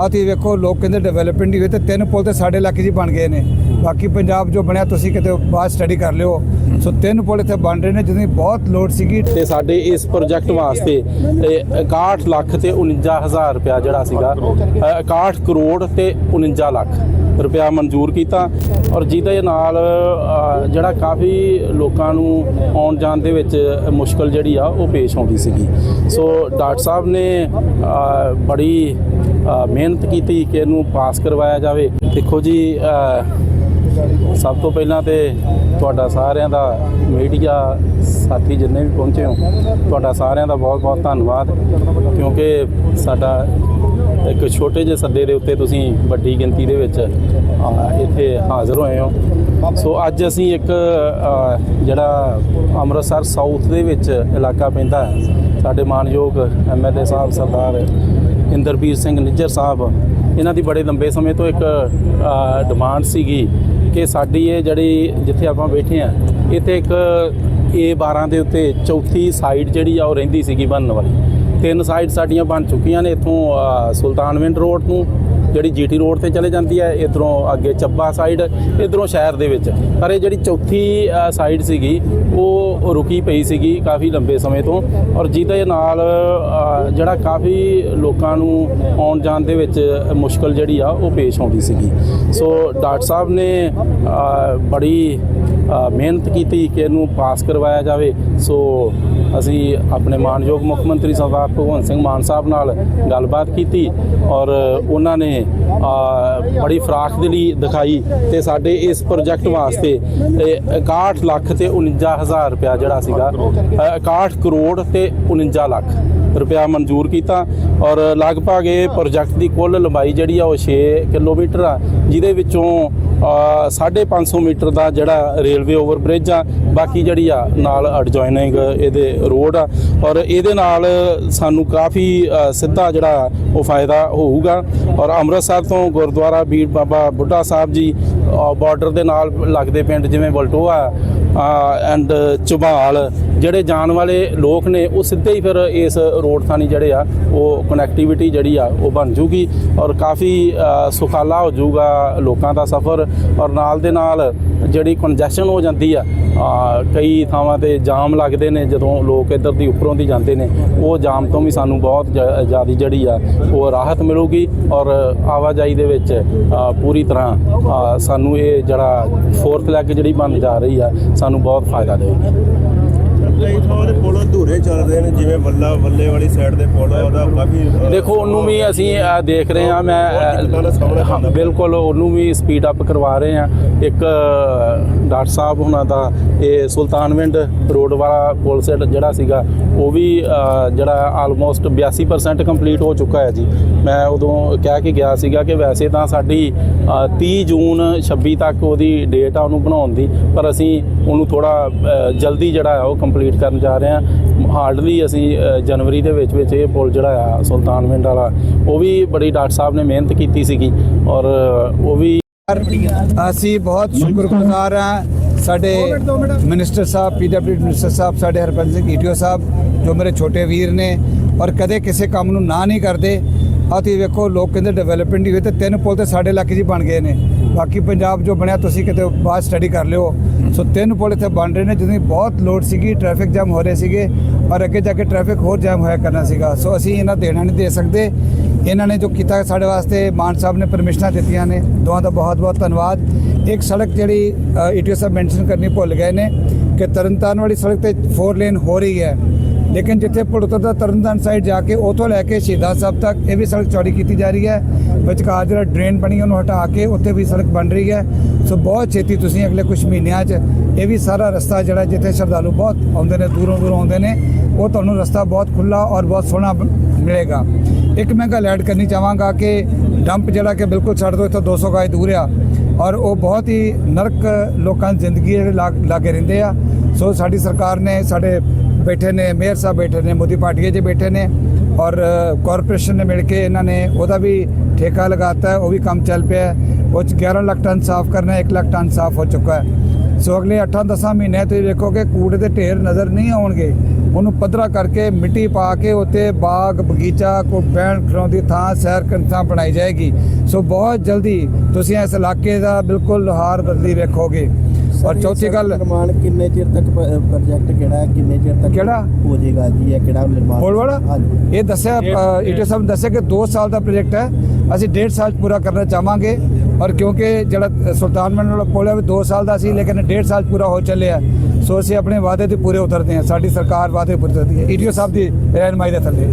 ਆਹ ਤੁਸੀਂ ਵੇਖੋ ਲੋਕ ਕਹਿੰਦੇ ਡਿਵੈਲਪਮੈਂਟ ਨਹੀਂ ਹੋਈ ਤੇ ਤਿੰਨ ਪੁਲ ਤੇ ਸਾਡੇ ਇਲਾਕੇ 'ਚ ਹੀ ਬਣ ਗਏ ਨੇ। ਬਾਕੀ ਪੰਜਾਬ ਜੋ ਬਣਿਆ ਤੁਸੀਂ ਕਿਤੇ ਬਾਅਦ ਸਟੱਡੀ ਕਰ ਲਿਓ। ਸੋ ਤਿੰਨ ਪੁਲ ਇੱਥੇ ਬਣ ਰਹੇ ਨੇ ਜਿਹਦੀ ਬਹੁਤ ਲੋੜ ਸੀਗੀ। ਤੇ ਸਾਡੇ ਇਸ ਪ੍ਰੋਜੈਕਟ ਵਾਸਤੇ ਇਹ 61 ਲੱਖ ਤੇ 49000 ਰੁਪਇਆ ਜਿਹੜਾ ਸੀਗਾ ਅ, 61 ਕਰੋੜ ਤੇ 49 ਲੱਖ ਰੁਪਇਆ ਮਨਜ਼ੂਰ ਕੀਤਾ। ਔਰ ਜਿਹਦੇ ਨਾਲ ਜਿਹੜਾ ਕਾਫੀ ਲੋਕਾਂ ਨੂੰ ਆਉਣ ਜਾਣ ਦੇ ਵਿੱਚ ਮੁਸ਼ਕਲ ਜਿਹੜੀ ਆ ਉਹ ਪੇਸ਼ ਆਉਂਦੀ ਸੀਗੀ। ਸੋ ਡਾਕਟਰ ਸਾਹਿਬ ਨੇ ਬੜੀ ਮਿਹਨਤ ਕੀਤੀ ਕਿ ਇਹਨੂੰ ਪਾਸ ਕਰਵਾਇਆ ਜਾਵੇ। ਦੇਖੋ ਜੀ ਸਭ ਤੋਂ ਪਹਿਲਾਂ ਤੇ ਤੁਹਾਡਾ ਸਾਰਿਆਂ ਦਾ ਮੀਡੀਆ ਸਾਥੀ ਜਿੰਨੇ ਵੀ ਪਹੁੰਚੇ ਹੋ, ਤੁਹਾਡਾ ਸਾਰਿਆਂ ਦਾ ਬਹੁਤ ਬਹੁਤ ਧੰਨਵਾਦ। ਕਿਉਂਕਿ ਸਾਡਾ ਇੱਕ ਛੋਟੇ ਜਿਹੇ ਸੱਦੇ ਦੇ ਉੱਤੇ ਤੁਸੀਂ ਵੱਡੀ ਗਿਣਤੀ ਦੇ ਵਿੱਚ ਇੱਥੇ ਹਾਜ਼ਰ ਹੋਏ ਹੋ। ਸੋ ਅੱਜ ਅਸੀਂ ਇੱਕ ਜਿਹੜਾ ਅੰਮ੍ਰਿਤਸਰ ਸਾਊਥ ਦੇ ਵਿੱਚ ਇਲਾਕਾ ਪੈਂਦਾ ਸਾਡੇ ਮਾਨਯੋਗ ਐਮਐਲਏ ਸਾਹਿਬ ਸਰਦਾਰ ਇੰਦਰਬੀਰ ਸਿੰਘ ਨਿੱਜਰ ਸਾਹਿਬ, ਇਹਨਾਂ ਦੀ ਬੜੇ ਲੰਬੇ ਸਮੇਂ ਤੋਂ ਇੱਕ ਡਿਮਾਂਡ ਸੀਗੀ ਕਿ ਸਾਡੀ ਇਹ ਜਿਹੜੀ ਜਿੱਥੇ ਆਪਾਂ ਬੈਠੇ ਆ ਇੱਥੇ ਇੱਕ A12 ਦੇ ਉੱਤੇ ਚੌਥੀ ਸਾਈਡ ਜਿਹੜੀ ਆ ਉਹ ਰਹਿੰਦੀ ਸੀਗੀ ਬਣਨ ਵਾਲੀ। ਤਿੰਨ ਸਾਈਡ ਸਾਡੀਆਂ ਬਣ ਚੁੱਕੀਆਂ ਨੇ ਇੱਥੋਂ ਸੁਲਤਾਨਵਿੰਡ ਰੋਡ ਨੂੰ ਜਿਹੜੀ ਜੀਟੀ ਰੋਡ ਤੇ ਚਲੇ ਜਾਂਦੀ ਹੈ, ਇਧਰੋਂ ਅੱਗੇ ਚੱਬਾ ਸਾਈਡ ਇਧਰੋਂ ਸ਼ਹਿਰ ਦੇ ਵਿੱਚ। ਪਰ ਇਹ ਜਿਹੜੀ ਚੌਥੀ ਸਾਈਡ ਸੀਗੀ, ਉਹ ਰੁਕੀ ਪਈ ਸੀਗੀ ਕਾਫੀ ਲੰਬੇ ਸਮੇਂ ਤੋਂ ਔਰ ਜਿਹਦੇ ਨਾਲ ਜਿਹੜਾ ਕਾਫੀ ਲੋਕਾਂ ਨੂੰ ਆਉਣ ਜਾਣ ਦੇ ਵਿੱਚ ਮੁਸ਼ਕਲ ਜਿਹੜੀ ਆ, ਉਹ ਪੇਸ਼ ਆਉਂਦੀ ਸੀਗੀ। ਸੋ ਡਾਕਟਰ ਸਾਹਿਬ ਨੇ ਬੜੀ ਮਿਹਨਤ ਕੀਤੀ ਕਿ ਇਹਨੂੰ ਪਾਸ ਕਰਵਾਇਆ ਜਾਵੇ। ਸੋ ਅਸੀਂ ਆਪਣੇ ਮਾਨਯੋਗ ਮੁੱਖ ਮੰਤਰੀ ਸਰਦਾਰ ਭਗਵੰਤ ਸਿੰਘ ਮਾਨ ਸਾਹਿਬ ਨਾਲ ਗੱਲਬਾਤ ਕੀਤੀ ਔਰ ਉਹਨਾਂ ਨੇ ਅ, ਬੜੀ ਫਰਾਖ ਦਿਲੀ ਦਿਖਾਈ ਤੇ ਸਾਡੇ ਇਸ ਪ੍ਰੋਜੈਕਟ ਵਾਸਤੇ ਇਹ 61 ਲੱਖ ਤੇ 49000 ਰੁਪਇਆ ਜਿਹੜਾ ਸੀਗਾ ਅ, 61 ਕਰੋੜ ਤੇ 49 ਲੱਖ ਰੁਪਇਆ ਮਨਜ਼ੂਰ ਕੀਤਾ ਔਰ ਲਗਭਗ ਇਹ ਪ੍ਰੋਜੈਕਟ ਦੀ ਕੁੱਲ ਲੰਬਾਈ ਜਿਹੜੀ ਆ ਉਹ 6 ਕਿਲੋਮੀਟਰ ਆ ਜਿਹਦੇ ਵਿੱਚੋਂ 550 ਮੀਟਰ ਦਾ ਜਿਹੜਾ ਰੇਲਵੇ ਓਵਰਬ੍ਰਿਜ ਆ, ਬਾਕੀ ਜਿਹੜੀ ਆ, ਨਾਲ ਐਡਜੋਇਨਿੰਗ ਇਹਦੇ ਰੋਡ ਆ। ਔਰ ਇਹਦੇ ਨਾਲ ਸਾਨੂੰ ਕਾਫੀ ਸਿੱਧਾ ਜਿਹੜਾ ਉਹ ਫਾਇਦਾ ਹੋਊਗਾ। ਔਰ ਅੰਮ੍ਰਿਤਸਰ ਤੋਂ ਗੁਰਦੁਆਰਾ ਬੀੜ ਬਾਬਾ ਬੁੱਢਾ ਸਾਹਿਬ ਜੀ ਬਾਰਡਰ ਦੇ ਨਾਲ ਲੱਗਦੇ ਪਿੰਡ ਜਿਵੇਂ ਬਲਟੋਆ ਐਂਡ ਚੁਬਾਲ ਜਿਹੜੇ ਜਾਣ ਵਾਲੇ ਲੋਕ ਨੇ, ਉਹ ਸਿੱਧੇ ਹੀ ਫਿਰ ਇਸ ਰੋਡ ਥਾਣੀ ਜਿਹੜੇ ਆ, ਉਹ ਕਨੈਕਟੀਵਿਟੀ ਜਿਹੜੀ ਆ, ਉਹ ਬਣ ਜੂਗੀ। ਔਰ ਕਾਫੀ ਸੁਖਾਲਾ ਹੋ ਜਾਊਗਾ ਲੋਕਾਂ ਦਾ ਸਫ਼ਰ। ਔਰ ਨਾਲ ਦੇ ਨਾਲ ਜਿਹੜੀ ਕੰਜੈਸ਼ਨ ਹੋ ਜਾਂਦੀ ਆ ਕਈ ਥਾਵਾਂ ਤੇ ਜਾਮ ਲੱਗਦੇ ਨੇ, ਜਦੋਂ ਲੋਕ ਇੱਧਰ ਦੀ ਉੱਪਰੋਂ ਦੀ ਜਾਂਦੇ ਨੇ, ਉਹ ਜਾਮ ਤੋਂ ਵੀ ਸਾਨੂੰ ਬਹੁਤ ਜ਼ਿਆਦਾ ਜਿਹੜੀ ਆ, ਉਹ ਰਾਹਤ ਮਿਲੂਗੀ ਔਰ ਆਵਾਜਾਈ ਦੇ ਵਿੱਚ ਪੂਰੀ ਤਰ੍ਹਾਂ ਸਾਨੂੰ ਇਹ ਜਿਹੜਾ ਫੋਰਥ ਲੈਗ ਜਿਹੜੀ ਬਣ ਜਾ ਰਹੀ ਆ, ਸਾਨੂੰ ਬਹੁਤ ਫਾਇਦਾ ਦੇਵੇਗੀ ਕਈ ਥਾਵਾਂ ਦੇ ਪੁਲ ਅਧੂਰੇ ਚੱਲ ਰਹੇ ਨੇ ਜਿਵੇਂ ਵੱਲਾ ਵੱਲੇ ਵਾਲੀ ਸਾਈਡ ਦੇ ਪੁਲ ਆ, ਉਹਦਾ ਕਾਫੀ ਦੇਖੋ ਉਹਨੂੰ ਵੀ ਅਸੀਂ ਅ, ਦੇਖ ਰਹੇ ਹਾਂ ਮੈਂ ਹਾਂ, ਬਿਲਕੁਲ ਉਹਨੂੰ ਵੀ ਸਪੀਡ ਅਪ ਕਰਵਾ ਰਹੇ ਹਾਂ। ਇੱਕ ਅ, ਡਾਕਟਰ ਸਾਹਿਬ ਹੁਣਾਂ ਦਾ ਇਹ ਸੁਲਤਾਨਵਿੰਡ ਰੋਡ ਵਾਲਾ ਪੁਲ ਸੈਟ ਜਿਹੜਾ ਸੀਗਾ ਉਹ ਵੀ ਅ, ਜਿਹੜਾ ਆਲਮੋਸਟ 82% ਕੰਪਲੀਟ ਹੋ ਚੁੱਕਾ ਹੈ ਜੀ। ਮੈਂ ਉਦੋਂ ਕਹਿ ਕੇ ਗਿਆ ਸੀਗਾ ਕਿ ਵੈਸੇ ਤਾਂ ਸਾਡੀ ਅ, 30 ਜੂਨ 26 ਤੱਕ ਉਹਦੀ ਡੇਟ ਆ ਉਹਨੂੰ ਬਣਾਉਣ ਦੀ ਪਰ ਅਸੀਂ ਉਹਨੂੰ ਥੋੜਾ ਜਲਦੀ ਜਿਹੜਾ ਉਹ ਕੰਪਲੀਟ ਕਰਨ ਜਾ ਰਹੇ ਹਾਂ। ਹਾਰਡਲੀ ਅਸੀਂ ਜਨਵਰੀ ਦੇ ਵਿੱਚ ਵਿੱਚ ਇਹ ਪੁਲ ਜਿਹੜਾ ਆ ਸੁਲਤਾਨਵਿੰਡ ਵਾਲਾ, ਉਹ ਵੀ ਬੜੀ ਡਾਕਟਰ ਸਾਹਿਬ ਨੇ ਮਿਹਨਤ ਕੀਤੀ ਸੀਗੀ ਔਰ ਉਹ ਵੀ ਅਸੀਂ ਬਹੁਤ ਸ਼ੁਕਰਗੁਜ਼ਾਰ ਹਾਂ ਸਾਡੇ ਮਿਨਿਸਟਰ ਸਾਹਿਬ ਪੀਡਬਲਯੂ ਮਿਨਿਸਟਰ ਸਾਹਿਬ, ਸਾਡੇ ਹਰਪੰਜ ਸਿੰਘ ਈਟੀਓ ਸਾਹਿਬ, ਜੋ ਮੇਰੇ ਛੋਟੇ ਵੀਰ ਨੇ ਔਰ ਕਦੇ ਕਿਸੇ ਕੰਮ ਨੂੰ ਨਾ ਨਹੀਂ ਕਰਦੇ। ਆਹ ਤੁਸੀਂ ਵੇਖੋ, ਲੋਕ ਕਹਿੰਦੇ ਡਿਵੈਲਪਮੈਂਟ ਨਹੀਂ ਹੋਈ ਤੇ ਤਿੰਨ ਪੁਲ ਤੇ ਸਾਡੇ ਇਲਾਕੇ 'ਚ ਹੀ ਬਣ ਗਏ ਨੇ। ਬਾਕੀ ਪੰਜਾਬ ਜੋ ਬਣਿਆ, ਤੁਸੀਂ ਕਿਤੇ ਬਾਅਦ ਸਟੱਡੀ ਕਰ ਲਿਓ। ਸੋ ਤਿੰਨ ਪੁਲ ਇੱਥੇ ਬਣ ਰਹੇ ਨੇ ਜਿਹਦੀ ਬਹੁਤ ਲੋਡ ਸੀਗੀ ਟ੍ਰੈਫਿਕ ਜਾਮ ਹੋ ਰਹੇ ਸੀਗੇ। ਔਰ ਅੱਗੇ ਜਾ ਕੇ ਟ੍ਰੈਫਿਕ ਹੋਰ ਜਾਮ ਹੋਇਆ ਕਰਨਾ ਸੀਗਾ। ਸੋ ਅਸੀਂ ਇਹਨਾਂ ਦੇਣਾ ਨਹੀਂ ਦੇ ਸਕਦੇ। ਇਹਨਾਂ ਨੇ ਜੋ ਕੀਤਾ ਸਾਡੇ ਵਾਸਤੇ, ਮਾਨ ਸਾਹਿਬ ਨੇ ਪਰਮਿਸ਼ਨਾਂ ਦਿੱਤੀਆਂ ਨੇ। ਦੋਵਾਂ ਦਾ ਬਹੁਤ ਬਹੁਤ ਧੰਨਵਾਦ। ਇੱਕ ਸੜਕ ਜਿਹੜੀ ਈਟੀਓ ਸਾਹਿਬ ਮੈਂਸ਼ਨ ਕਰਨੀ ਭੁੱਲ ਗਏ ਨੇ ਕਿ ਤਰਨਤਾਰਨ ਵਾਲੀ ਸੜਕ ਤੇ 4 ਲੇਨ ਹੋ ਰਹੀ ਹੈ। ਲੇਕਿਨ ਜਿੱਥੇ ਪੁਲ ਦਾ ਤਰਨਤਾਰਨ ਸਾਈਡ ਜਾ ਕੇ ਉਥੋਂ ਲੈ ਕੇ ਸ਼ਹੀਦਾਂ ਸਾਹਿਬ ਤੱਕ ਇਹ ਵੀ ਸੜਕ ਚੌੜੀ ਕੀਤੀ ਜਾ ਰਹੀ ਹੈ। ਵਿਚਕਾਰ ਜਿਹੜਾ ਡਰੇਨ ਬਣੀ ਉਹਨੂੰ ਹਟਾ ਕੇ ਉੱਥੇ ਵੀ ਸੜਕ ਬਣ ਰਹੀ ਹੈ। ਸੋ ਬਹੁਤ ਛੇਤੀ ਤੁਸੀਂ ਅਗਲੇ ਕੁਝ ਮਹੀਨਿਆਂ 'ਚ ਇਹ ਵੀ ਸਾਰਾ ਰਸਤਾ ਜਿਹੜਾ ਜਿੱਥੇ ਸ਼ਰਧਾਲੂ ਬਹੁਤ ਆਉਂਦੇ ਨੇ, ਦੂਰੋਂ ਦੂਰੋਂ ਆਉਂਦੇ ਨੇ, ਉਹ ਤੁਹਾਨੂੰ ਰਸਤਾ ਬਹੁਤ ਖੁੱਲਾ ਔਰ ਬਹੁਤ ਸੋਹਣਾ ਮਿਲੇਗਾ। ਇੱਕ ਮੈਂ ਗੱਲ ਐਡ ਕਰਨੀ ਚਾਹਾਂਗਾ ਕਿ ਡੰਪ ਜਿਹੜਾ ਕਿ ਬਿਲਕੁਲ ਛੱਡ ਦੋ ਇੱਥੋਂ 200 ਗਾਜ ਦੂਰ ਆ ਔਰ ਉਹ ਬਹੁਤ ਹੀ ਨਰਕ ਲੋਕਾਂ ਦੀ ਜ਼ਿੰਦਗੀ ਜਿਹੜੇ ਲਾ- ਲਾਗੇ ਰਹਿੰਦੇ ਆ। ਸੋ ਸਾਡੀ ਸਰਕਾਰ ਨੇ ਸਾਡੇ ਬੈਠੇ ਨੇ, ਮੇਅਰ ਸਾਹਿਬ ਬੈਠੇ ਨੇ, ਮੋਦੀ ਪਾਰਟੀ 'ਚ ਬੈਠੇ ਨੇ ਔਰ ਕਾਰਪੋਰੇਸ਼ਨ ਨੇ ਮਿਲ ਕੇ ਇਹਨਾਂ ਨੇ ਉਹਦਾ ਵੀ ਠੇਕਾ ਲਗਾਤਾ ਹੈ ਉਹ ਵੀ ਕੰਮ ਚੱਲ ਪਿਆ ਉਹ 'ਚ 11 ਲੱਖ ਟਨ ਸਾਫ਼ ਕਰਨਾ 1 ਲੱਖ ਟਨ ਸਾਫ਼ ਹੋ ਚੁੱਕਾ ਹੈ। ਸੋ ਅਗਲੇ 8-10 ਮਹੀਨੇ ਤੁਸੀਂ ਵੇਖੋਗੇ, ਕੂੜੇ ਦੇ ਢੇਰ ਨਜ਼ਰ ਨਹੀਂ ਆਉਣਗੇ। ਉਹਨੂੰ ਪੱਧਰਾ ਕਰਕੇ ਮਿੱਟੀ ਪਾ ਕੇ ਉੱਤੇ ਬਾਗ, ਬਗੀਚਾ ਕੋ ਬੈਣ ਖੜਾਉਣ ਥਾਂ, ਸੈਰ ਕਰਨ ਥਾਂ ਬਣਾਈ ਜਾਏਗੀ। ਸੋ ਬਹੁਤ ਜਲਦੀ ਤੁਸੀਂ ਇਸ ਇਲਾਕੇ ਦਾ ਬਿਲਕੁਲ ਹਾਰ ਬਦਲੀ ਵੇਖੋਗੇ। ਔਰ ਚੌਥੀ ਗੱਲ ਨਿਰਮਾਣ ਕਿੰਨੇ ਚਿਰ ਤੱਕ ਪ੍ਰੋਜੈਕਟ ਕਿਹੜਾ ਹੈ? ਕਿੰਨੇ ਚਿਰ ਤੱਕ ਕਿਹੜਾ? ਹੋ ਜਾਏਗਾ ਜੀ? ਇਹ ਕਿਹੜਾ ਨਿਰਮਾਣ ਪੁਲ ਵਾਲਾ? ਹਾਂਜੀ। ਇਹ ਦੱਸਿਆ ਈਟੋ ਸਾਹਿਬ ਦੱਸਿਆ ਕਿ 2 ਸਾਲ ਦਾ ਪ੍ਰੋਜੈਕਟ ਹੈ। ਅਸੀਂ 1.5 ਸਾਲ 'ਚ ਪੂਰਾ ਕਰਨਾ ਚਾਹਾਂਗੇ। ਔਰ ਕਿਉਂਕਿ ਜਿਹੜਾ ਸੁਲਤਾਨਮੰਡ ਵਾਲਾ ਪੁਲ ਹੈ ਉਹ 2 ਸਾਲ ਦਾ ਸੀ ਲੇਕਿਨ 1.5 ਸਾਲ ਪੂਰਾ ਹੋ ਚੱਲਿਆ। ਸੋ ਅਸੀਂ ਆਪਣੇ ਵਾਅਦੇ ਤੇ ਪੂਰੇ ਉਤਰਦੇ ਹਾਂ। ਸਾਡੀ ਸਰਕਾਰ ਵਾਅਦੇ ਪੂਰੇ ਉਤਰਦੀ ਹੈ। ਈਟੀਓ ਸਾਹਿਬ ਦੀ ਰਹਿਨਮਾਈ ਦੇ ਥੱਲੇ।